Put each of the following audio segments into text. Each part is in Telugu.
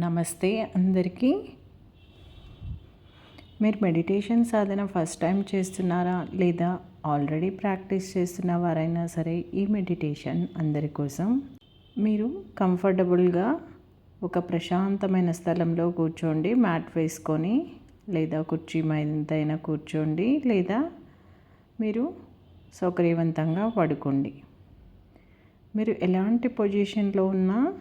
నమస్తే అందరికీ. మీరు మెడిటేషన్ సాధన ఫస్ట్ టైం చేస్తున్నారా? లేదా ఆల్రెడీ ప్రాక్టీస్ చేస్తున్న వారైనా సరే ఈ మెడిటేషన్ అందరి కోసం మీరు కంఫర్టబుల్గా ఒక ప్రశాంతమైన స్థలంలో కూర్చోండి మ్యాట్ వేసుకొని లేదా కుర్చీ మీదైనా కూర్చోండి లేదా మీరు సౌకర్యవంతంగా పడుకోండి. మీరు ఎలాంటి పొజిషన్లో ఉన్నా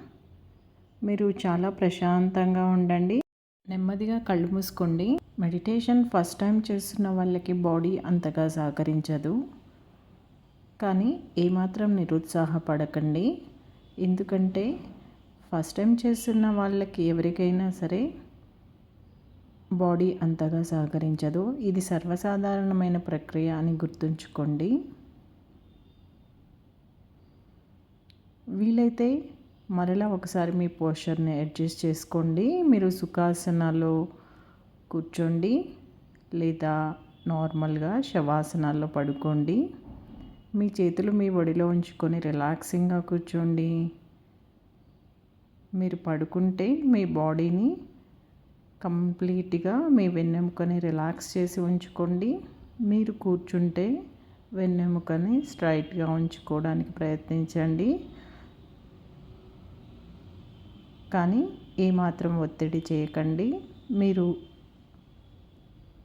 మీరు చాలా ప్రశాంతంగా ఉండండి. నెమ్మదిగా కళ్ళు మూసుకోండి. మెడిటేషన్ ఫస్ట్ టైం చేస్తున్న వాళ్ళకి బాడీ అంతగా సహకరించదు. కానీ ఏమాత్రం నిరుత్సాహపడకండి. ఎందుకంటే ఫస్ట్ టైం చేస్తున్న వాళ్ళకి ఎవరికైనా సరే బాడీ అంతగా సహకరించదు. ఇది సర్వసాధారణమైన ప్రక్రియ అని గుర్తుంచుకోండి. వీలైతే మరలా ఒకసారి మీ పోస్చర్ని అడ్జస్ట్ చేసుకోండి. మీరు సుఖాసనాల్లో కూర్చోండి లేదా నార్మల్గా శవాసనాల్లో పడుకోండి. మీ చేతులు మీ ఒడిలో ఉంచుకొని రిలాక్సింగ్గా కూర్చోండి. మీరు పడుకుంటే మీ బాడీని కంప్లీట్గా మీ వెన్నెముకని రిలాక్స్ చేసి ఉంచుకోండి. మీరు కూర్చుంటే వెన్నెముకని స్ట్రైట్గా ఉంచుకోవడానికి ప్రయత్నించండి. కానీ ఏమాత్రం ఒత్తిడి చేయకండి. మీరు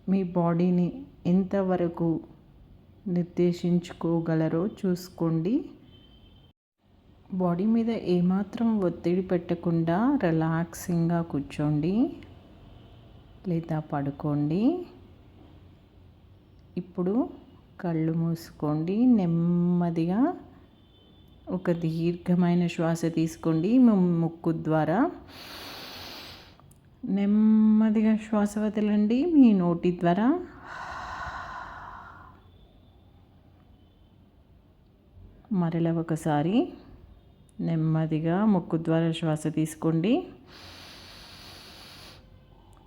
మీ బాడీని ఎంతవరకు నిర్దేశించుకోగలరో చూసుకోండి. బాడీ మీద ఏమాత్రం ఒత్తిడి పెట్టకుండా రిలాక్సింగ్గా కూర్చోండి లేదా పడుకోండి. ఇప్పుడు కళ్ళు మూసుకోండి. నెమ్మదిగా ఒక దీర్ఘమైన శ్వాస తీసుకోండి ముక్కు ద్వారా. నెమ్మదిగా శ్వాస వదలండి మీ నోటి ద్వారా. మరల ఒకసారి నెమ్మదిగా ముక్కు ద్వారా శ్వాస తీసుకోండి.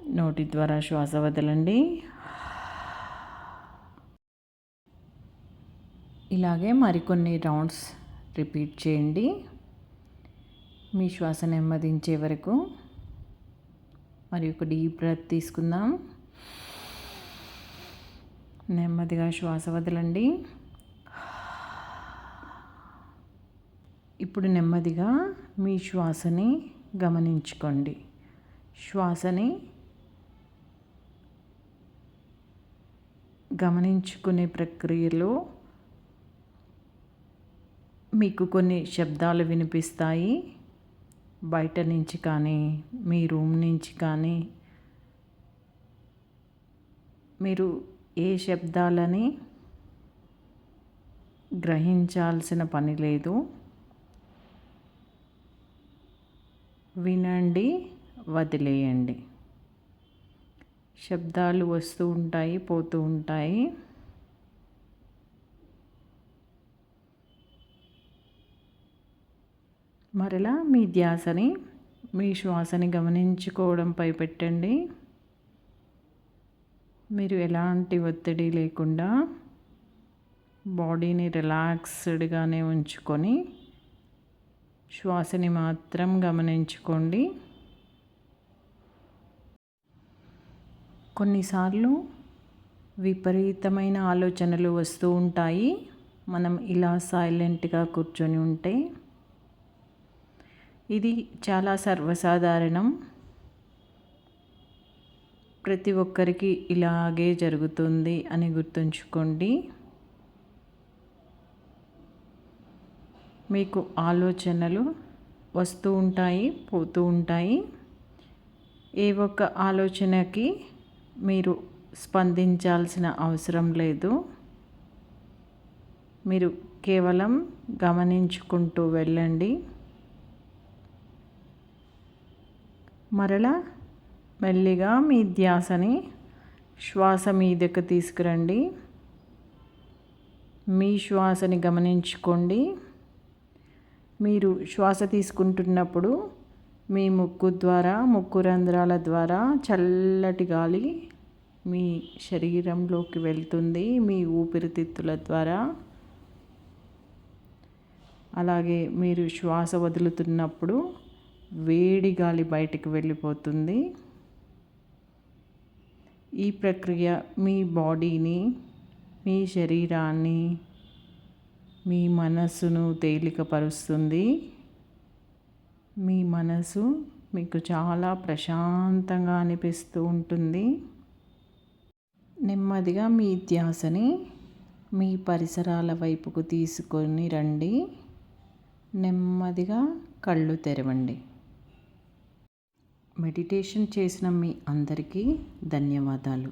నోటి ద్వారా శ్వాస వదలండి. ఇలాగే మరికొన్ని రౌండ్స్ రిపీట్ చేయండి. మీ శ్వాస నెమ్మదించే వరకు. మరి ఒక డీప్ బ్రెత్ తీసుకుందాం. నెమ్మదిగా శ్వాస వదలండి. ఇప్పుడు నెమ్మదిగా మీ శ్వాసని గమనించుకోండి. శ్వాసని గమనించుకునే ప్రక్రియలో మీకు కొన్ని శబ్దాలు వినిపిస్తాయి. బయట నుంచి కానీ మీ రూమ్ నుంచి కానీ. మీరు ఏ శబ్దాలని గ్రహించాల్సిన పని లేదు. వినండి వదిలేయండి. శబ్దాలు వస్తూ ఉంటాయి పోతూ ఉంటాయి. మరలా మీ ధ్యాసని మీ శ్వాసని గమనించుకోవడంపై పెట్టండి మీరు ఎలాంటి ఒత్తిడి లేకుండా బాడీని రిలాక్స్డ్గానే ఉంచుకొని శ్వాసని మాత్రం గమనించుకోండి. కొన్నిసార్లు విపరీతమైన ఆలోచనలు వస్తూ ఉంటాయి. మనం ఇలా సైలెంట్గా కూర్చొని ఉంటే ఇది చాలా సర్వసాధారణం. ప్రతి ఒక్కరికి ఇలాగే జరుగుతుంది అని గుర్తుంచుకోండి. మీకు ఆలోచనలు వస్తూ ఉంటాయి పోతూ ఉంటాయి. ఏ ఒక్క ఆలోచనకి మీరు స్పందించాల్సిన అవసరం లేదు. మీరు కేవలం గమనించుకుంటూ వెళ్ళండి. మరలా మెల్లిగా మీ ధ్యాసని శ్వాస మీదకు తీసుకురండి. మీ శ్వాసని గమనించుకోండి. మీరు శ్వాస తీసుకుంటున్నప్పుడు మీ ముక్కు ద్వారా ముక్కు రంధ్రాల ద్వారా చల్లటి గాలి మీ శరీరంలోకి వెళ్తుంది మీ ఊపిరితిత్తుల ద్వారా. అలాగే మీరు శ్వాస వదులుతున్నప్పుడు వేడి గాలి బయటికి వెళ్ళిపోతుంది. ఈ ప్రక్రియ మీ బాడీని మీ శరీరాన్ని మీ మనస్సును తేలికపరుస్తుంది. మీ మనసు మీకు చాలా ప్రశాంతంగా అనిపిస్తూ ఉంటుంది. నెమ్మదిగా మీ ధ్యాసని మీ పరిసరాల వైపుకు తీసుకొని రండి. నెమ్మదిగా కళ్ళు తెరవండి. మెడిటేషన్ చేసిన మీ అందరికీ ధన్యవాదాలు.